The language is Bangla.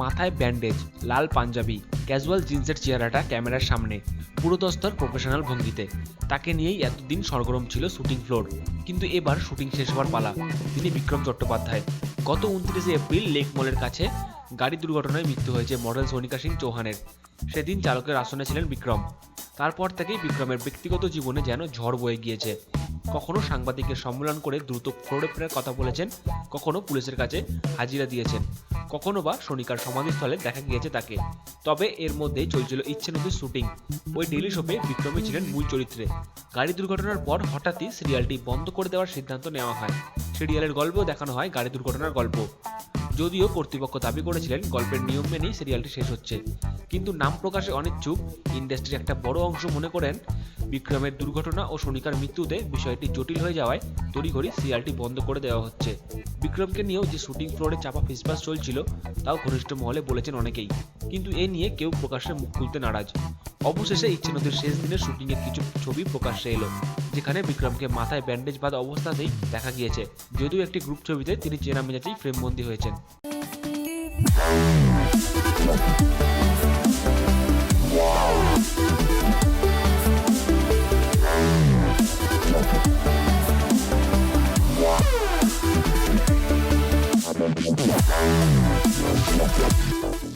মাথায় ব্যান্ডেজ, লাল পাঞ্জাবি ক্যাজুয়াল জিন্সের চেহারাটা ক্যামেরার সামনে পুরোদস্তর প্রফেশনাল ভঙ্গিতে। তাকে নিয়েই এতদিন সরগরম ছিল শুটিং ফ্লোর কিন্তু এবার শুটিং শেষ হওয়ার পালা, তিনি বিক্রম চট্টোপাধ্যায়। গত উনত্রিশে এপ্রিল লেক মলের কাছে গাড়ি দুর্ঘটনায় মৃত্যু হয়েছে মডেল সোনিকা সিং চৌহানের। সেদিন চালকের আসনে ছিলেন বিক্রম। তারপর থেকেই বিক্রমের ব্যক্তিগত জীবনে যেন ঝড় বয়ে গিয়েছে। কখনো সাংবাদিকের সম্মেলন করে দ্রুত ফ্লোরে ফেরার কথা বলেছেন, কখনো পুলিশের কাছে হাজিরা দিয়েছেন। কখনো বা সনিকার সমাধিস্থলে দেখা গিয়েছে তাকে। তবে এর মধ্যেই চলছিল ইচ্ছে নদীর শুটিং। ওই ডেলি শোপে বিক্রমী ছিলেন মূল চরিত্রে। গাড়ি দুর্ঘটনার পর হঠাৎই সিরিয়ালটি বন্ধ করে দেওয়ার সিদ্ধান্ত নেওয়া হয়। সিরিয়ালের গল্পও দেখানো হয় গাড়ি দুর্ঘটনার গল্প। যদিও কর্তৃপক্ষ দাবি করেছিলেন, গল্পের নিয়ম মেনেই সিরিয়ালটি শেষ হচ্ছে। কিন্তু নাম প্রকাশে অনিচ্ছুক, ইন্ডাস্ট্রির একটা বড় অংশ মনে করেন বিক্রমের দুর্ঘটনা ও সনিকার মৃত্যুতে বিষয়টি জটিল হয়ে যাওয়ায় তড়িঘড়ি সিরিয়ালটি বন্ধ করে দেওয়া হচ্ছে। বিক্রমকে নিয়েও যে শুটিং ফ্লোরে চাপা ফিসফাস চলছিল, তাও ঘনিষ্ঠ মহলে বলেছেন অনেকেই। কিন্তু এ নিয়ে কেউ প্রকাশ্যে মুখ খুলতে নারাজ। অবশেষে ইচ্ছে নদীর শেষ দিনের শুটিংয়ের কিছু ছবি প্রকাশ্যে এলো, যেখানে বিক্রমকে মাথায় ব্যান্ডেজ বাঁধা অবস্থাতেই দেখা গিয়েছে। যদিও একটি গ্রুপ ছবিতে তিনি চেনা মেজাজেই ফ্রেমবন্দি হয়েছেন। よろしくお願いします。